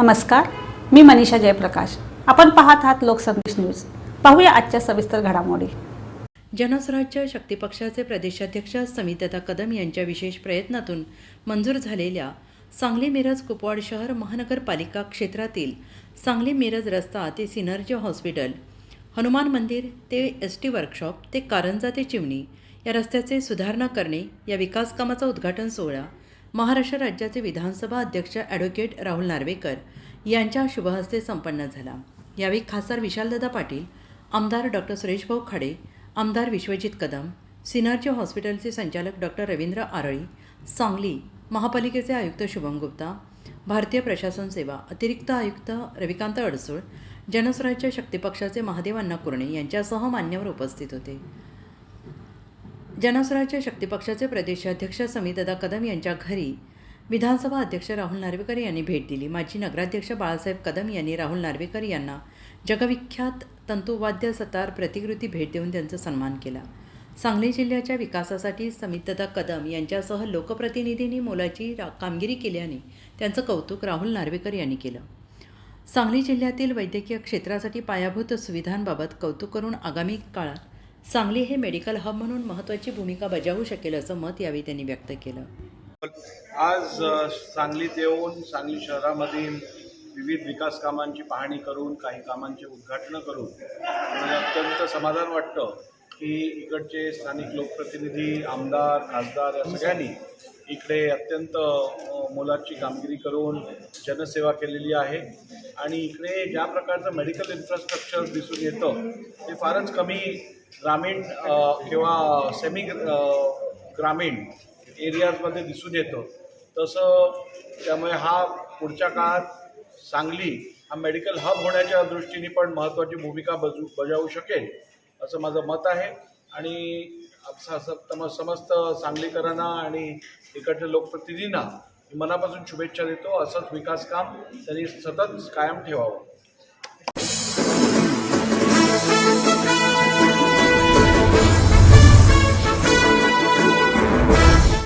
नमस्कार मी मनीषा जयप्रकाश. आपण पाहत आहात लोकसंदेश न्यूज. पाहूया आजच्या सविस्तर घडामोडी. जनस्वराज्य शक्ती पक्षाचे प्रदेशाध्यक्ष समितता कदम यांच्या विशेष प्रयत्नातून मंजूर झालेल्या सांगली मिरज कुपवाड शहर महानगरपालिका क्षेत्रातील सांगली मिरज रस्ता ते सिनर्जी हॉस्पिटल हनुमान मंदिर ते एस टी वर्कशॉप ते कारंजा ते चिमणी या रस्त्याचे सुधारणा करणे या विकासकामाचा उद्घाटन सोहळा महाराष्ट्र राज्याचे विधानसभा अध्यक्ष ॲडव्होकेट राहुल नार्वेकर यांच्या शुभहस्ते संपन्न झाला. यावेळी खासदार विशालदादा पाटील आमदार डॉक्टर सुरेशभाऊ खाडे आमदार विश्वजित कदम सिनर्जी हॉस्पिटलचे संचालक डॉक्टर रवींद्र आरळी सांगली महापालिकेचे आयुक्त शुभम गुप्ता भारतीय प्रशासन सेवा अतिरिक्त आयुक्त रविकांत अडसूळ जनस्वराज्य शक्तीपक्षाचे महादेव अण्णा कुर्णे यांच्यासह मान्यवर उपस्थित होते. जनस्वराज्य शक्ती पक्षाचे प्रदेशाध्यक्ष समितदा कदम यांच्या घरी विधानसभा अध्यक्ष राहुल नार्वेकर यांनी भेट दिली. माजी नगराध्यक्ष बाळासाहेब कदम यांनी राहुल नार्वेकर यांना जगविख्यात तंतुवाद्य सतार प्रतिकृती भेट देऊन त्यांचा सन्मान केला. सांगली जिल्ह्याच्या विकासासाठी समितदा कदम यांच्यासह लोकप्रतिनिधींनी मोलाची रा- कामगिरी केल्याने त्यांचं कौतुक राहुल नार्वेकर यांनी केलं. सांगली जिल्ह्यातील वैद्यकीय क्षेत्रासाठी पायाभूत सुविधांबाबत कौतुक करून आगामी काळात सांगली हे मेडिकल हब म्हणून महत्त्वाची भूमिका बजावू शकेल असं मत यावेळी त्यांनी व्यक्त केलं. आज सांगलीत येऊन सांगली शहरामधील विविध विकास कामांची पाहणी करून काही कामांचे उद्घाटनं करून अत्यंत समाधान वाटतं. की इकडचे स्थानिक लोकप्रतिनिधी आमदार खासदार या सगळ्यांनी इकडे अत्यंत मोलाची कामगिरी करून जनसेवा केलेली आहे. आणि इकडे ज्या प्रकारचं मेडिकल इन्फ्रास्ट्रक्चर दिसून येतं ते फारच कमी ग्रामीण किंवा सेमी ग्रामीण एरियाजमध्ये दिसून येतं. तसं त्यामुळे हा पुढच्या काळात सांगली हा मेडिकल हब होण्याच्या दृष्टीने पण महत्त्वाची भूमिका बजू बजावू शकेल. असं माझं मत आहे. आणि तम- समस्त सांगलीकरांना आणि इकडच्या लोकप्रतिनिधींना मी मनापासून शुभेच्छा देतो. असंच विकास काम त्यांनी सतत कायम ठेवावं.